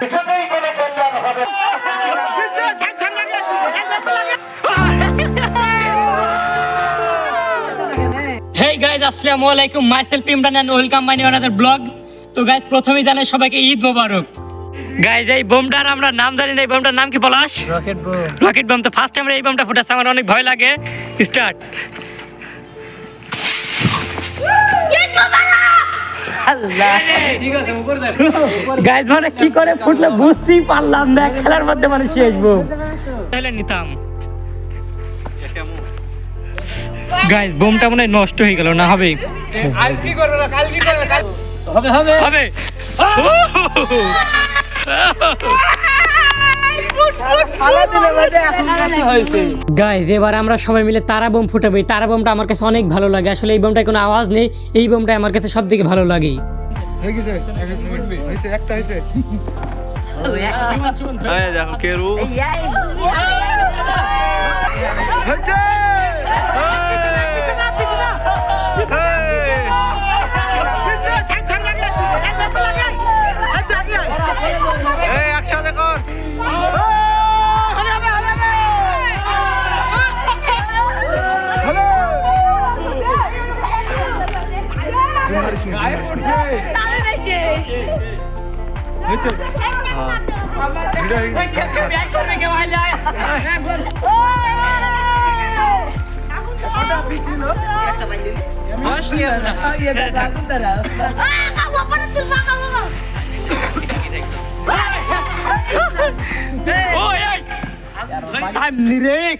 কিছুতেই কোনো কল্যাণ হবে হেই গাইজ আসসালামু আলাইকুম my self Imran and welcome my new another blog তো গাইজ প্রথমেই জানাই সবাইকে ঈদ মোবারক। গাইজ এই বোমটার আমরা নাম জানি না এই বোমটার নাম কি Palash rocket bomb. Rocket bomb. তো ফার্স্ট টাইম এই বোমটা ফুটাচ্ছে আমার অনেক ভয় লাগে। স্টার্ট গাইজ মানে কি করে ফুটলে বুঝতেই পারলাম না খেলার মধ্যে মানে শেষ বোম তাহলে নিতাম। গাইজ বোমটা মনে হয় নষ্ট হয়ে গেল না হবে? আজ কি করবে না কাল কি করবে কাল হবে হবে হবে সারা দিনে গাইজ এবার আমরা সবাই মিলে তারা বোম ফুটাবো তারা বোমটা আমার কাছে অনেক ভালো লাগে আসলে এই বোমটায় কোনো আওয়াজ নেই এই বোমটা আমার কাছে সব থেকে ভালো লাগে হয়ে একটা হয়েছে হয়েছে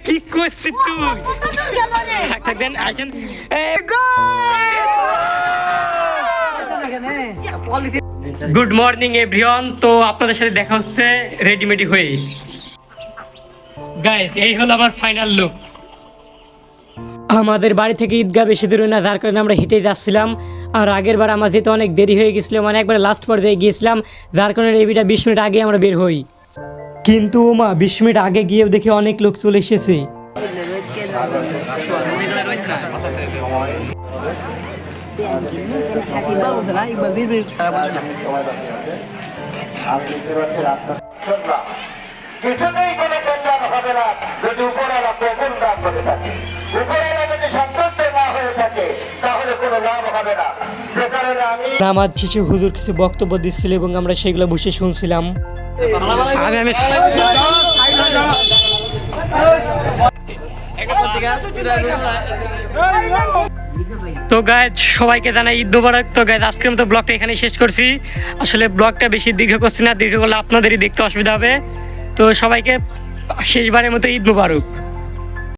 কি করছিস তুই থাক থাক দেন আসেন গুড মর্নিং এভরিওয়ান তো আপনাদের সাথে দেখা হচ্ছে রেডিমেডি হয়ে। গাইস এই হলো আমার ফাইনাল লুক আমাদের বাড়ি থেকে ঈদগাহ বেশি দূরে না, যার কারণে আমরা হেঁটে যাচ্ছিলাম। আর আগের বার আমার যেতে অনেক দেরি হয়ে গেছিল মানে একবার লাস্ট পর্যায়ে গিয়েছিলাম, যার কারণে ভিডিও বিশ মিনিট আগে আমরা বের হই। কিন্তু মা বিশ মিনিট আগে গিয়েও দেখি অনেক লোক চলে এসেছে। কিছুতেই কোনো কল্যাণ হবে না যদি উপরওয়ালা কবুল না করে থাকে উপরওয়ালা যদি সন্তুষ্ট না হয়ে থাকে তাহলে কোনো লাভ হবে না যে কারণে আমি নামাজ শেষে হুজুর কিছু বক্তব্য দিচ্ছিল এবং আমরা সেগুলো বসে শুনছিলাম আমি আমি তো গায়ে সবাইকে জানাই ঈদ মুবারক। তো গায়ে আজকের মতো ব্লগটা এখানে শেষ করছি। আসলে ব্লগটা বেশি দীর্ঘ করছি না, দীর্ঘ করলে আপনাদেরই দেখতে অসুবিধা হবে। তো সবাইকে শেষবারের মতো ঈদ মুবারক।